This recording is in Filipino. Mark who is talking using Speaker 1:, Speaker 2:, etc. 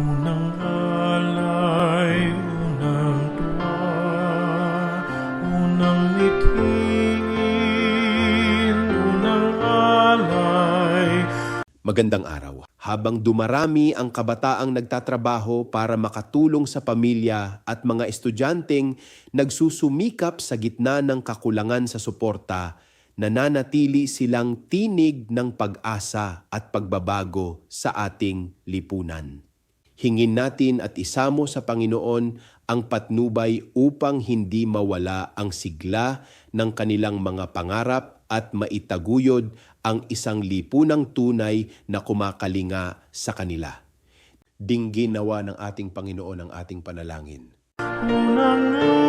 Speaker 1: Unang alay, unang tuwa, unang mithiin, unang alay.
Speaker 2: Magandang araw. Habang dumarami ang kabataang nagtatrabaho para makatulong sa pamilya at mga estudyanteng nagsusumikap sa gitna ng kakulangan sa suporta, nananatili silang tinig ng pag-asa at pagbabago sa ating lipunan. Hingin natin at isamo sa Panginoon ang patnubay upang hindi mawala ang sigla ng kanilang mga pangarap at maitaguyod ang isang lipunang tunay na kumakalinga sa kanila. Dinggin nawa ng ating Panginoon ang ating panalangin.
Speaker 1: Unang